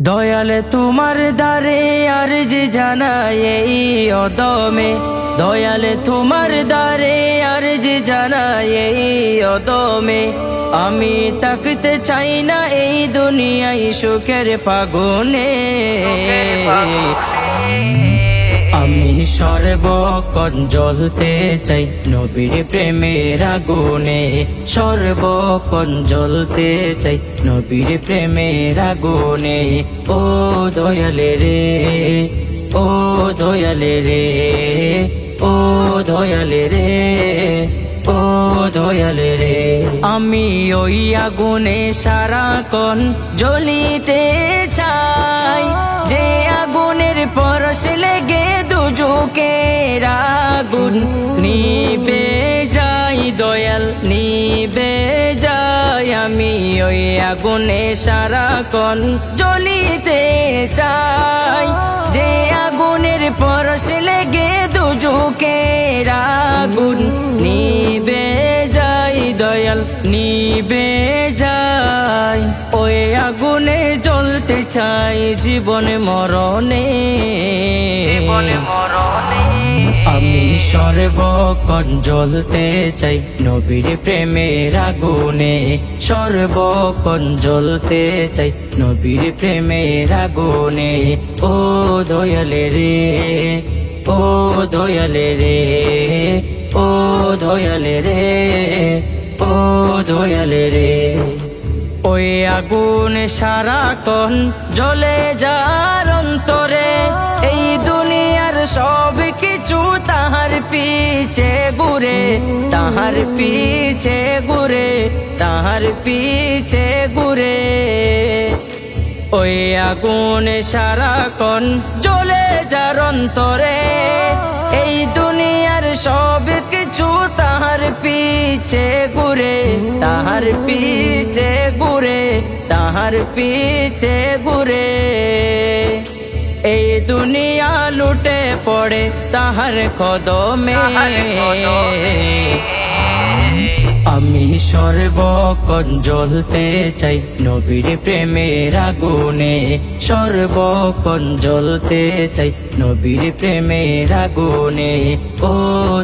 দয়ালে তোমার দ্বারে আর যে জানায় এই অদমে। দয়াল তোমার দ্বারে আর যে জানায় এই অদমে। আমি তাকতে চাই না এই দুনিয়ায় সুখের পাগুনে আমি সর্বক্ষণ জ্বলতে চাই নবীর প্রেমের আগুনে। সর্বক্ষণ জ্বলতে চাই নবীর প্রেমের আগুনে। ও দয়ালে রে, ও দয়ালে রে, ও দয়ালে রে, ও দয়ালে রে। আমি ওই আগুনে সারাক্ষণ জ্বলিতে চাই। আগুনের পরশ লেগে দুজুকের আগুন। নিবে যাই দয়াল, নিবে যাই আমি ওই আগুনে সারাক্ষণ জ্বলিতে চাই। যে আগুনের পরশ লেগে দুজুকের আগুন। নিবে যাই দয়াল, নিবে যাই ওই আগুনে জ্বলতে চাই জীবন মরণে। আমি সর্বক্ষণ জ্বলতে চাই নবীর প্রেমের আগুনে। সর্বক্ষণ জ্বলতে চাই নবীর প্রেমের আগুনে। ও দয়ালে রে ও দয়ালে রে ও দয়ালে রে ও দয়ালে রে। ওই আগুন সারাক্ষণ জ্বলে যার অন্তরে। এই দুনিয়ার সব কিছু তাহার পিছে ঘুরে, তাহার পিছে ঘুরে, তাহার পিছে ঘুরে। ওই আগুন সারাক্ষণ জ্বলে যার অন্তরে। এই দুনিয়ার সব পিছে ঘুরে তাহার পিছে ঘুরে তাহার পিছে ঘুরে এই দুনিয়া লুটে পড়ে তাহার কদমে আমি সর্বক্ষণ জ্বলতে চাই নবীর প্রেমের আগুনে। সর্বক্ষণ জ্বলতে চাই নবীর প্রেমের আগুনে। ও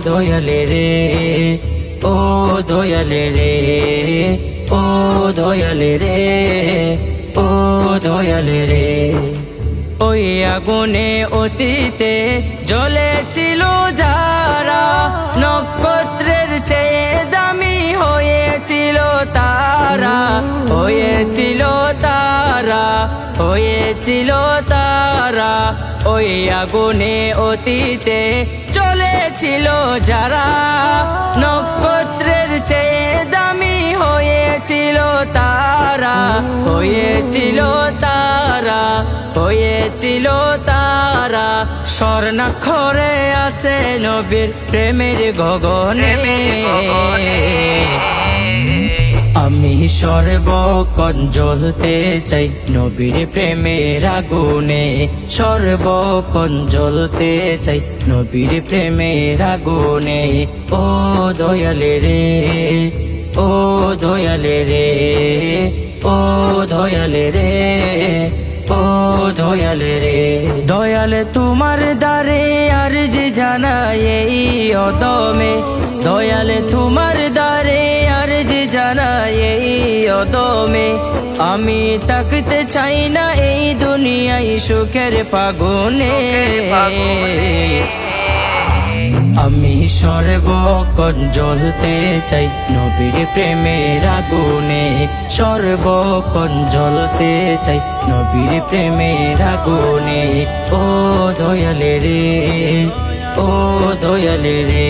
দয়ালে রে ও দয়ালে রে, ও দয়ালে রে, ও দয়ালে রে। ওই আগুনে অতীতে জ্বলেছিল যারা, নক্ষত্রের চেয়ে দামি হয়েছিল তারা হয়েছিল তারা হয়েছিল তারা। ওই আগুনে অতীতে চলেছিল যারা নক্ষত্রের চেয়ে দামি হয়েছিল তারা হয়েছিল তারা হয়েছিল তারা। স্বর্ণাক্ষরে আছে নবীর প্রেমের গগনে। সর্বক্ষণ জ্বলতে চাই নবীর প্রেমের আগুনে। সর্বক্ষণ জ্বলতে চাই নবীর প্রেমের আগুনে। ও দয়ালে রে, ও দয়ালে রে, ও দয়ালে রে, ও দয়ালে রে। দয়ালে তোমার দ্বারে আর যে জানায় এই অদমে। দয়ালে তোমার দ্বারে এই অদমে। আমি তাকতে চাই না এই দুনিয়ায় সুখের পাগুনে আমি সর্বক্ষণ জ্বলতে চাই নবীর প্রেমের আগুনে। সর্বক্ষণ জ্বলতে চাই নবীর প্রেমের আগুনে। ও দয়ালে রে ও দয়ালে রে।